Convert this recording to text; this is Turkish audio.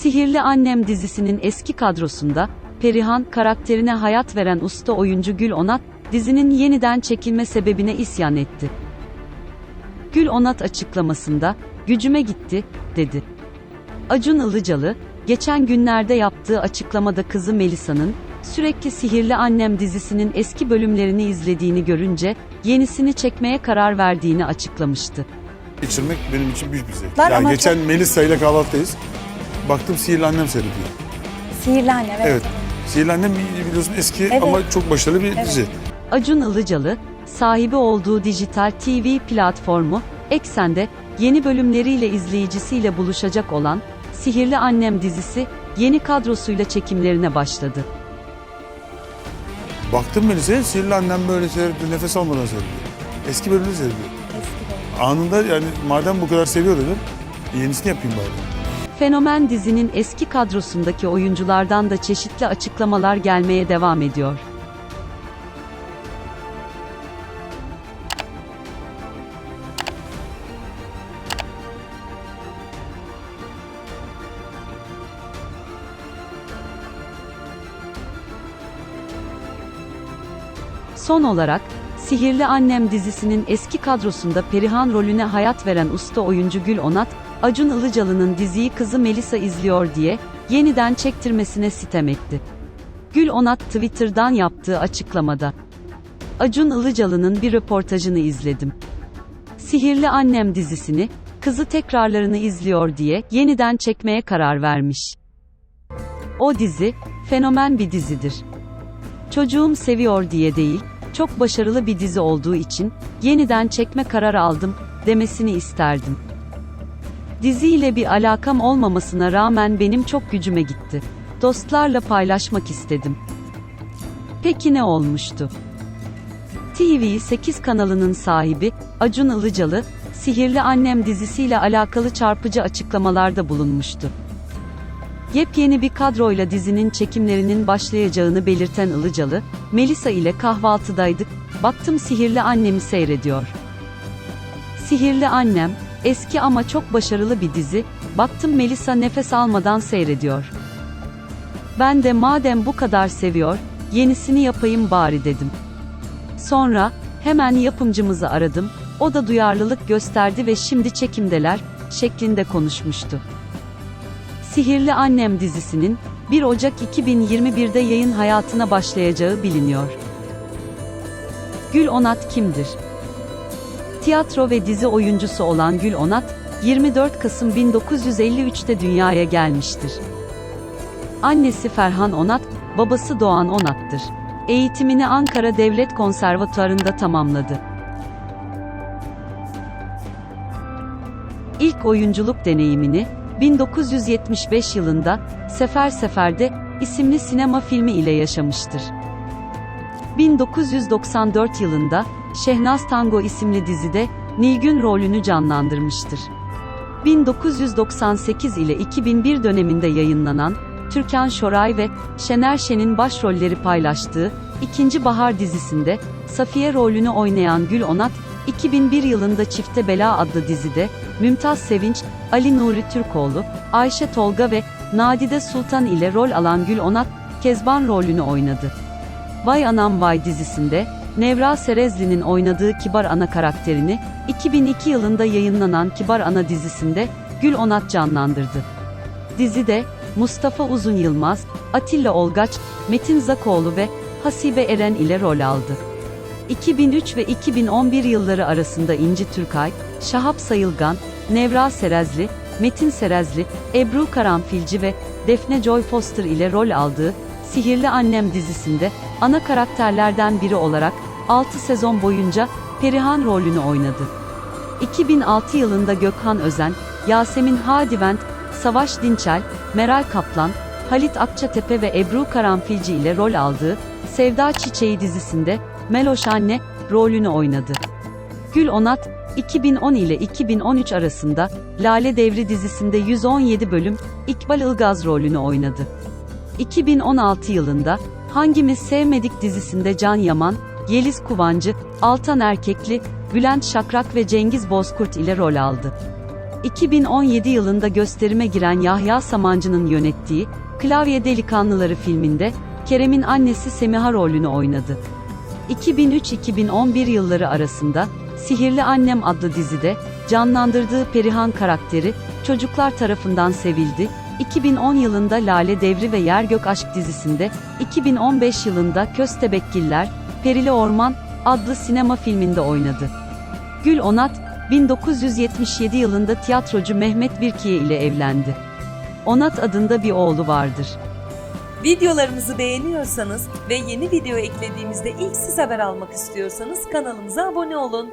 Sihirli Annem dizisinin eski kadrosunda, Perihan karakterine hayat veren usta oyuncu Gül Onat, dizinin yeniden çekilme sebebine isyan etti. Gül Onat açıklamasında, gücüme gitti, dedi. Acun Ilıcalı, geçen günlerde yaptığı açıklamada kızı Melisa'nın, sürekli Sihirli Annem dizisinin eski bölümlerini izlediğini görünce, yenisini çekmeye karar verdiğini açıklamıştı. geçirmek benim için büyük bir zevk. Var ya ama geçen Melisa ile kahvaltıdayız. Baktım Sihirli Annem seyrediyor. Sihirli Annem. Evet. Evet. Sihirli Annem bi- biliyorsun eski Evet. ama çok başarılı bir Evet. dizi. Acun Ilıcalı, sahibi olduğu dijital TV platformu, Eksen'de, yeni bölümleriyle izleyicisiyle buluşacak olan, Sihirli Annem dizisi, yeni kadrosuyla çekimlerine başladı. Baktım Melisa'ya Sihirli Annem böyle seyrediyor, nefes almadan seyrediyor. Eski bölümünü seyrediyor. Anında yani madem bu kadar seviyor dedim, yenisini yapayım bari. Fenomen dizinin eski kadrosundaki oyunculardan da çeşitli açıklamalar gelmeye devam ediyor. Son olarak, Sihirli Annem dizisinin eski kadrosunda Perihan rolüne hayat veren usta oyuncu Gül Onat, Acun Ilıcalı'nın diziyi kızı Melisa izliyor diye, yeniden çektirmesine sitem etti. Gül Onat Twitter'dan yaptığı açıklamada. Acun Ilıcalı'nın bir röportajını izledim. Sihirli Annem dizisini, kızı tekrarlarını izliyor diye yeniden çekmeye karar vermiş. O dizi, fenomen bir dizidir. Çocuğum seviyor diye değil, çok başarılı bir dizi olduğu için, yeniden çekme kararı aldım, demesini isterdim. Diziyle bir alakam olmamasına rağmen benim çok gücüme gitti. Dostlarla paylaşmak istedim. Peki ne olmuştu? TV8 kanalının sahibi, Acun Ilıcalı, Sihirli Annem dizisiyle alakalı çarpıcı açıklamalarda bulunmuştu. Yepyeni bir kadroyla dizinin çekimlerinin başlayacağını belirten Ilıcalı, Melisa ile kahvaltıdaydık, baktım Sihirli Annem'i seyrediyor. Sihirli Annem, eski ama çok başarılı bir dizi, baktım Melisa nefes almadan seyrediyor. Ben de madem bu kadar seviyor, yenisini yapayım bari dedim. Sonra, hemen yapımcımızı aradım, o da duyarlılık gösterdi ve şimdi çekimdeler, şeklinde konuşmuştu. Sihirli Annem dizisinin 1 Ocak 2021'de yayın hayatına başlayacağı biliniyor. Gül Onat kimdir? Tiyatro ve dizi oyuncusu olan Gül Onat, 24 Kasım 1953'te dünyaya gelmiştir. Annesi Ferhan Onat, babası Doğan Onat'tır. Eğitimini Ankara Devlet Konservatuarı'nda tamamladı. İlk oyunculuk deneyimini 1975 yılında Sefer Sefer'de isimli sinema filmi ile yaşamıştır. 1994 yılında Şehnaz Tango isimli dizide Nilgün rolünü canlandırmıştır. 1998 ile 2001 döneminde yayınlanan Türkan Şoray ve Şener Şen'in başrolleri paylaştığı İkinci Bahar dizisinde Safiye rolünü oynayan Gül Onat, 2001 yılında Çifte Bela adlı dizide Mümtaz Sevinç, Ali Nuri Türkoğlu, Ayşe Tolga ve Nadide Sultan ile rol alan Gül Onat, Kezban rolünü oynadı. Vay Anam Vay dizisinde, Nevra Serezli'nin oynadığı Kibar Ana karakterini, 2002 yılında yayınlanan Kibar Ana dizisinde, Gül Onat canlandırdı. Dizide, Mustafa Uzun Yılmaz, Atilla Olgaç, Metin Zakoğlu ve Hasibe Eren ile rol aldı. 2003 ve 2011 yılları arasında İnci Türkay, Şahap Sayılgan, Nevra Serezli, Metin Serezli, Ebru Karanfilci ve Defne Joy Foster ile rol aldığı Sihirli Annem dizisinde ana karakterlerden biri olarak 6 sezon boyunca Perihan rolünü oynadı. 2006 yılında Gökhan Özen, Yasemin Hadivent, Savaş Dinçel, Meral Kaplan, Halit Akçatepe ve Ebru Karanfilci ile rol aldığı Sevda Çiçeği dizisinde Meloş Anne rolünü oynadı. Gül Onat, 2010 ile 2013 arasında Lale Devri dizisinde 117 bölüm İkbal Ilgaz rolünü oynadı. 2016 yılında Hangimiz Sevmedik dizisinde Can Yaman, Yeliz Kuvancı, Altan Erkekli, Bülent Şakrak ve Cengiz Bozkurt ile rol aldı. 2017 yılında gösterime giren Yahya Samancı'nın yönettiği Klavye Delikanlıları filminde Kerem'in annesi Semiha rolünü oynadı. 2003-2011 yılları arasında Sihirli Annem adlı dizide canlandırdığı Perihan karakteri çocuklar tarafından sevildi. 2010 yılında Lale Devri ve Yer Gök Aşk dizisinde, 2015 yılında Köstebekgiller, Perili Orman adlı sinema filminde oynadı. Gül Onat, 1977 yılında tiyatrocu Mehmet Birkiye ile evlendi. Onat adında bir oğlu vardır. Videolarımızı beğeniyorsanız ve yeni video eklediğimizde ilk siz haber almak istiyorsanız kanalımıza abone olun.